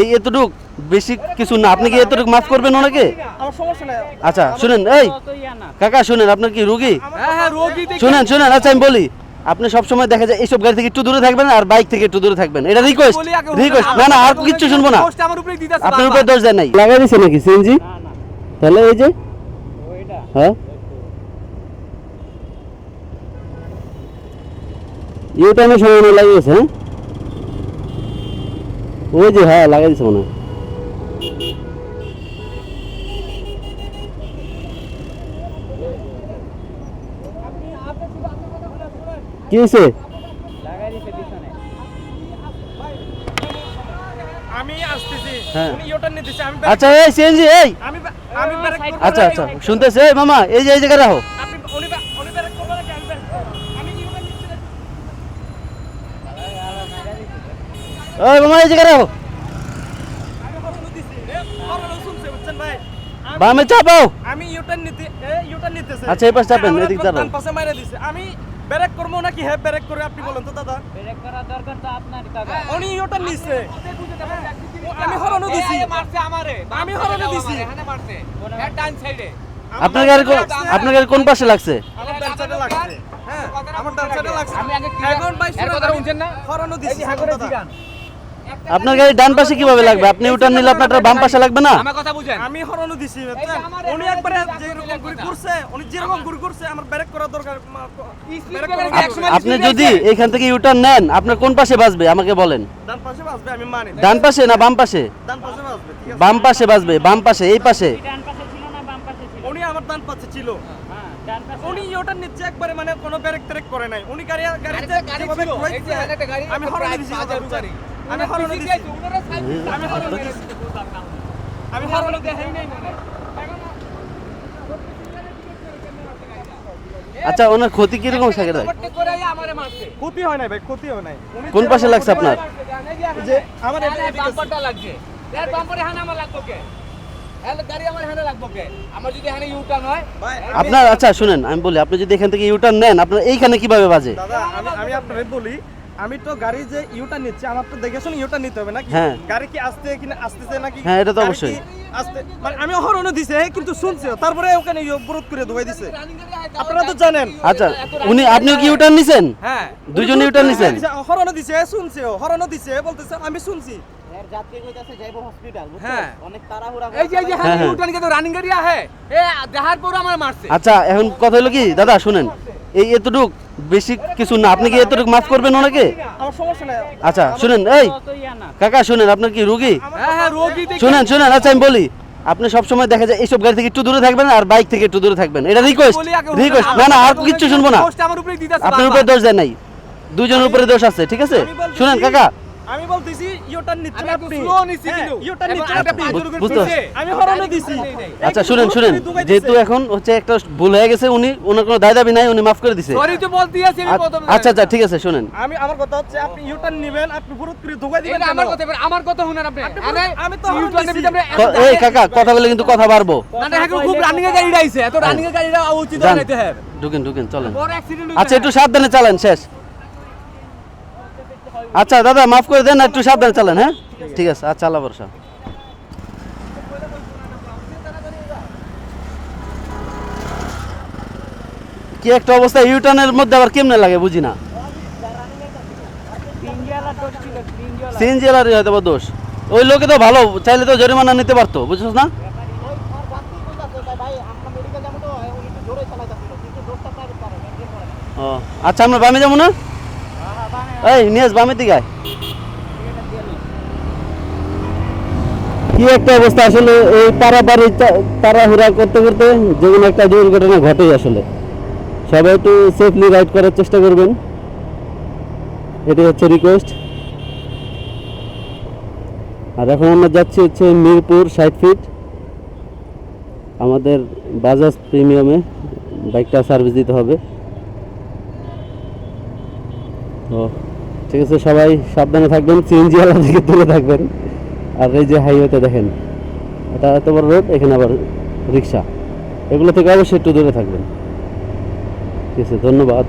এই এতটুক বেশি কিছু না। আপনি কি এতটুক মাফ করবেন ওনাকে? আমার সমস্যা নাই। আচ্ছা শুনেন এই কাকা শুনেন আপনার কি রুগী? হ্যাঁ হ্যাঁ শুনেন শুনেন আচ্ছা আমি বলি আপনি সবসময় দেখা যায় এইসব গাড়ি থেকে একটু দূরে থাকবেন আর বাইক থেকে একটু দূরে থাকবেন। এটা রিকোয়েস্ট রিকোয়েস্ট না না আর কিচ্ছু শুনব না। আপনার উপরে দোষ দেয় নাই। লাগাই দিছে নাকি সিএনজি? তাহলে এই যে হ্যাঁ? ইউটার্নের সময় লাগিয়েছে হ্যাঁ? ওই যে হ্যাঁ লাগাই দিছে মনে হয়। কি হয়েছে হ্যাঁ। আচ্ছা এই সিএনজি এই! আমি আমি ব্রেক করব আচ্ছা আচ্ছা শুনতেছে? এই মামা এই যে এই জায়গায় রাখো আপনি উনি উনি ব্রেক করব নাকি আমি ব্রেক আমি ইউটার্ন নিচ্ছি ওই মামা এই রাখো। আমি আমি- বামে চাপাও। আমি ইউটার্ন নিতে এ ইউটার্ন নিতেছে। আচ্ছা, এই পাশে চাপেন, এদিক দাঁড়ান। পাশে মাইরা দিছে। আমি ব্রেক করব নাকি হ্যাঁ ব্রেক করে আপনি বলেন তো দাদা? ব্রেক করা দরকার তো আপনার কাকা উনি ইউটার্ন নিছে। আমি হরন দিছি। মারছে আমারে। আমি হরন দিছি। এখানে মারছে। হ্যাঁ ডান সাইডে আপনার গাড়ি কোন- আপনার গাড়ি কোন পাশে লাগছে? আমার ডান সাইডে লাগছে। হ্যাঁ আমার ডান সাইডে লাগছে। আমি আগে কি- এখন ভাই না? হরন দিছি দাদা। আপনার গাড়ি ডান পাশে কীভাবে লাগবে? আপনি ইউটার্ন নিলে আপনার বাম পাশে লাগবে না? আমার কথা বুঝেন। আমি হরনও দিছি? উনি একবারে যেরকম ঘুরি ঘুরছে উনি যেরকম ঘুরি ঘুরছে আমার ব্রেক করা দরকার আপনি যদি এখান থেকে ইউটার্ন নেন আপনার কোন পাশে বাজবে? আমাকে বলেন। ডান পাশে বাসবে আমি মানি ডান পাশে না বাম পাশে? ডান পাশে আছে? বাম পাশে বাজবে বাম পাশে এই পাশে। ডান পাশে ছিল না বাম পাশে ছিল? উনি আমার ডান পাশে ছিল। হ্যাঁ ডান পাশে। উনি ওটা নিচ্ছে একবারে মানে কোনো ব্রেক ট্রেক করে নাই। উনি গাড়ি গাড়িতে যেভাবে আমি হরন দিছি। আমি হরন দিছি। আমি হরন দিছি আমি হরন দেখাই নাই মানে। আচ্ছা ওনার ক্ষতি কীরকম থাকে করে ক্ষতি হয় নাই ভাই ক্ষতি হয় নাই। কোন পাশে লাগছে আপনার? যে আমার এটা এদিকে আছে। বাম্পারটা লাগছে। এর বাম্পারে হানা আমার লাগবো কে? এর গাড়ি আমার হানা লাগবো কে? আমার যদি হানা ইউটার্ন ভাই, আমি- আপনার আচ্ছা শুনেন আমি বলি আপনি যদি এখান থেকে ইউটার্ন নেন আপনার এইখানে কীভাবে বাজে? আমি আমি আপনাকে বলি আমি তো গাড়ি যে ইউটার নিচ্ছে আমার তো দেখে শুনে ইউটার নিতে হবে নাকি? হ্যাঁ। গাড়ি কি আসতে কি না আসতেছে নাকি? হ্যাঁ, এটা তো অবশ্যই। আসতে মানে আমি হরণ দিছে কিন্তু শুনছে। তারপরে ওখানে অবরোধ করে ধোয়াই দিছে। আপনারা তো জানেন। আচ্ছা উনি আপনিও কি ইউটার্ন নিছেন? হ্যাঁ। দুজন ইউটার্ন নিছেন? হরণ দিছে শুনছে হরণ দিছে বলতেছে আমি শুনছি। আচ্ছা এখন কথা হলো কি? দাদা শুনেন। এই এতটুক বেশি কিছু না। আপনি কি এতটুকু মাফ করবেন ওনাকে? আচ্ছা শুনেন এই কাকা শুনেন আপনার কি রুগী? হ্যাঁ হ্যাঁ শুনেন শুনেন আচ্ছা আমি বলি আপনি সবসময় দেখা যায় এইসব গাড়ি থেকে একটু দূরে থাকবেন আর বাইক থেকে একটু দূরে থাকবেন। এটা রিকোয়েস্ট রিকোয়েস্ট না না আর কিচ্ছু শুনব না। আপনার উপরে দোষ দেয় নাই। দুজনের উপরে দোষ আছে ঠিক আছে? শুনেন কাকা আমি বলতেছি আমি আপনি। slow নিচ্ছি হ্যাঁ, কিন্তু। আপনি। বুঝতে পিছে। আমি দিছি। আচ্ছা শুনেন শুনেন। যেহেতু এখন হচ্ছে একটা ভুল হয়ে গেছে উনি ওনার কোনো দায় দাবি নাই উনি মাফ করে দিছে। সরি তো বলতে আছি আমি প্রথম। আচ্ছা আচ্ছা ঠিক আছে শুনেন। আমি আমার কথা হচ্ছে আপনি ইউটার নেবেন আপনি পুরো করে ধোকা দিবেন আমার কথা আমার কথা শুনেন আপনি। আমি তো দিছি। এই কাকা কথা বলে কিন্তু কথা বাড়বো। না না এখন খুব রানিং এর গাড়িটা আইছে এত রানিং এর গাড়িটা উচিত হইতে হবে। ঢুকেন ঢুকেন চলেন। আচ্ছা একটু সাবধানে চালান শেষ। আচ্ছা দাদা, মাফ করে দেন, একটু সাবধানে চালান হ্যাঁ? ঠিক আছে আচ্ছা আল্লাহ ভরসা। কি একটা অবস্থা ইউটার্নের মধ্যে আবার কেমনে লাগে, বুঝি না? সিএনজি হয়তো দোষ। ওই লোকে তো ভালো, চাইলে তো জরিমানা নিতে পারতো, বুঝছিস না? আচ্ছা আমরা বামে যাব না? এই নিয়াজ বামের দিকে। কি একটা অবস্থা আসলে, এই পারাপারি তাড়াহুড়া করতে করতে যে কোনো একটা দুর্ঘটনা ঘটেই আসলে। সবাই একটু সেফলি রাইড করার চেষ্টা করবেন। এটাই হচ্ছে রিকোয়েস্ট আর এখন আমরা যাচ্ছি হচ্ছে মিরপুর ষাট ফিট আমাদের বাজাজ প্রিমিয়ামে বাইকটা সার্ভিস দিতে হবে। তো ঠিক আছে, সবাই সাবধানে থাকবেন সিএনজি থেকে দূরে থাকবেন। আর এই যে হাইওয়েতে দেখেন, এটা এত বড় রোড এখানে আবার রিক্সা এগুলো থেকে অবশ্যই একটু দূরে থাকবেন। ঠিক আছে, ধন্যবাদ।